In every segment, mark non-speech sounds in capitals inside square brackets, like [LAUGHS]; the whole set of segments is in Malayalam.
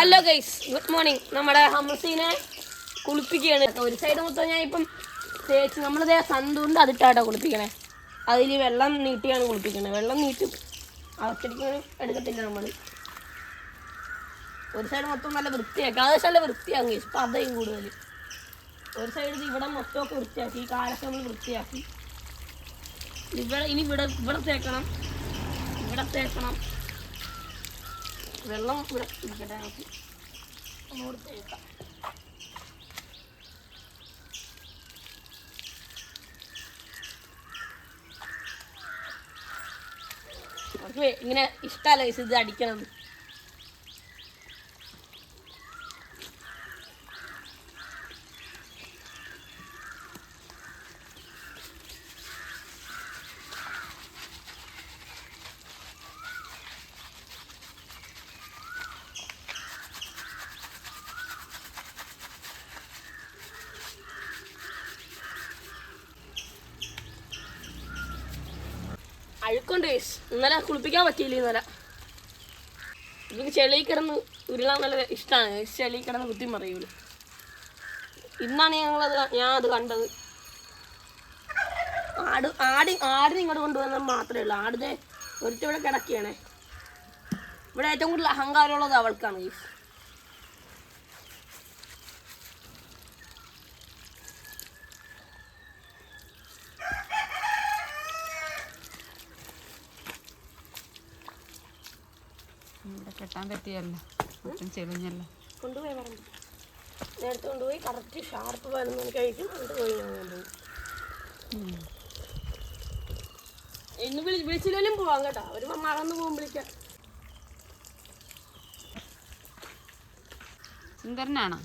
ഹലോ ഗൈസ് ഗുഡ് മോർണിംഗ് നമ്മുടെ ഹംസീനെ കുളിപ്പിക്കുകയാണ്. ഒരു സൈഡ് മൊത്തം ഞാൻ ഇപ്പം തേച്ച് നമ്മളിതേ സന്തുണ്ട് അതിട്ടാട്ടോ കുളിപ്പിക്കണേ. അതിൽ വെള്ളം നീട്ടിയാണ് കുളിപ്പിക്കണേ. വെള്ളം നീട്ടി അവറ്റടിക്കാൻ എടുക്കത്തില്ല നമ്മൾ ഒരു സൈഡ് മൊത്തം നല്ല വൃത്തിയാക്കി. അത് നല്ല വൃത്തിയാകും ഗൈസ് പതയും കൂടുതൽ ഒരു സൈഡ് ഇവിടെ മൊത്തമൊക്കെ വൃത്തിയാക്കി. ഈ കാലൊക്കെ നമ്മൾ വൃത്തിയാക്കി. ഇവിടെ ഇനി ഇവിടെ ഇവിടെ തേക്കണം. ഇവിടെ തേക്കണം. വെള്ളം ഇവിടെ ഇരിക്കട്ടെ നമുക്ക്. അങ്ങോട്ട് തേക്കാം. ഇങ്ങനെ ഇഷ്ടമല്ല ഇത് അടിക്കണം അഴുക്കൊണ്ട് ഗൈസ് ഇന്നലെ കുളിപ്പിക്കാൻ പറ്റിയില്ല ഇന്നലെ. എനിക്ക് ചെളി കിടന്ന് ഉരുളാൻ നല്ല ഇഷ്ടമാണ് ചെളി കിടന്ന് കുത്തി മറിയൂല. ഇന്നാണ് ഞങ്ങളത് ഞാൻ അത് കണ്ടത്. ആട് ആട് ആടിനെ ഇങ്ങോട്ട് കൊണ്ടുവന്നത് മാത്രമേ ഉള്ളൂ. ആടിനെ ഒരുത്ത ഇവിടെ കിടക്കുകയാണേ. ഇവിടെ ഏറ്റവും കൂടുതൽ അഹങ്കാരമുള്ളത് അവൾക്കാണ് ഗൈസ് ഇവിടെ കെട്ടാൻ പറ്റിയല്ല മൊത്തം ചെളിഞ്ഞല്ല കൊണ്ടുപോയി പറഞ്ഞു. നേരത്തെ കൊണ്ടുപോയി കറക്റ്റ് ഷാർപ്പ് പതിനൊന്ന് മണിക്കായിരിക്കും കഴിക്കും. എന്നിട്ട് പോയി ഞാൻ കൊണ്ടുപോയി. ഇന്ന് വിളി വിളിച്ചില്ലെങ്കിലും പോവാം കേട്ടോ. ഒരു മറന്നു പോകും വിളിക്കാം സുന്ദരനാണോ?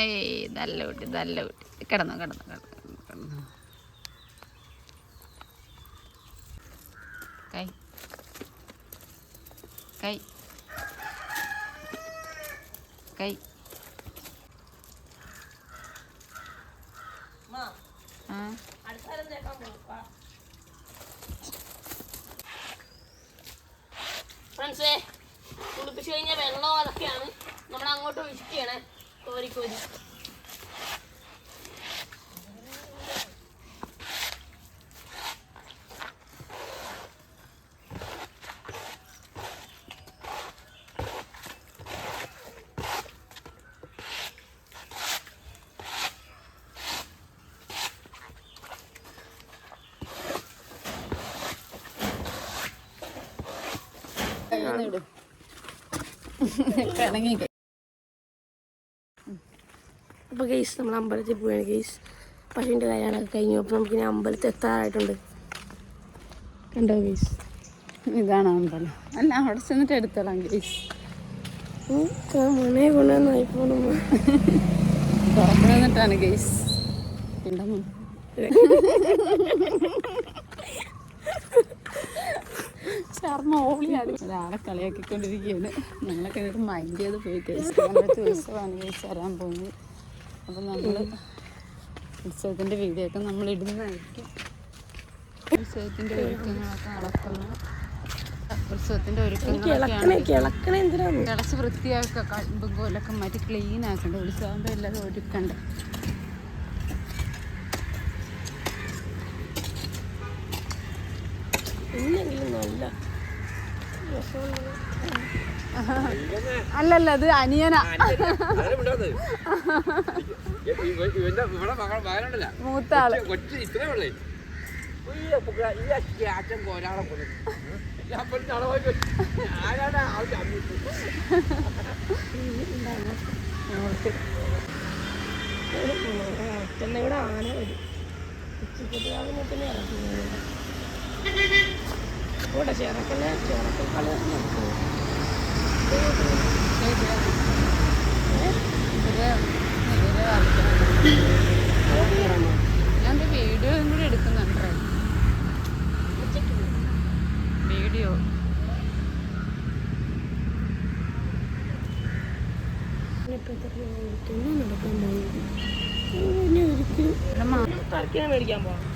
ഏയ് നല്ല കുട്ടി നല്ല കുട്ടി. കിടന്നു കിടന്നു കിടന്നു കിടന്നു. കൈ കൈ കൈ ഫ്രണ്ട്സേ കുളിപ്പിച്ച് കഴിഞ്ഞാൽ വെള്ളം അതൊക്കെയാണ്. നമ്മൾ അങ്ങോട്ട് ഒഴിക്കുകയാണ് കോരി കോരി അപ്പോൾ ഗെയ്സ് നമ്മൾ അമ്പലത്തിൽ പോവുകയാണ് ഗെയ്സ് പശുവിന്റെ കാര്യങ്ങളൊക്കെ കഴിഞ്ഞു. അപ്പോൾ നമുക്ക് ഇനി അമ്പലത്തിൽ എത്താറായിട്ടുണ്ട്. കണ്ടോ ഗെയ്സ് ഇതാണ് അമ്പലം. അല്ല അവിടെ ചെന്നിട്ട് എടുത്തോളാം ഗെയ്സ് മണയെ കൊണ്ടുവന്നായി ഐഫോണും തുറന്നു വന്നിട്ടാണ് ഗേസ് പിന്നെ [LAUGHS] ശർമ്മ ഓളിയാണ് ഒരാളെ കളിയാക്കിക്കൊണ്ടിരിക്കുകയാണ്. ഞങ്ങളൊക്കെ എന്നിട്ട് മൈൻഡ് ചെയ്ത് പോയി കഴിച്ചു ഉത്സവമാണ് കഴിച്ച് വരാൻ പോകുന്നു അപ്പം നമ്മൾ ഉത്സവത്തിന്റെ വീഡിയോ ഒക്കെ നമ്മൾ ഇടുന്നതായിരിക്കും. ഉത്സവത്തിന്റെ ഒരുക്കങ്ങളൊക്കെ അളക്കുന്നു. ഉത്സവത്തിന്റെ ഒരുക്കങ്ങളൊക്കെയാണ് കിളച്ച് വൃത്തിയാക്കുക കഴുമ്പും കോലൊക്കെ മാറ്റി ക്ലീൻ ആക്കണ്ട. ഉത്സവം എല്ലാം ഒരുക്കണ്ട്. ഇന്നെങ്കിലും നല്ല അല്ലല്ല അത് അനിയന മൂത്ത ആൾ ഇവിടെ ആന വരും ഉച്ചക്കത്തെ തന്നെ ഇറക്കുന്നത് ഇവിടെ ചേർക്കൽ ചേർക്കൽ കളി നടക്കുന്നത് ഞാൻ വീഡിയോ കൂടി എടുക്കുന്നുണ്ടേ വീഡിയോ ഒരിക്കലും മേടിക്കാൻ പോകാം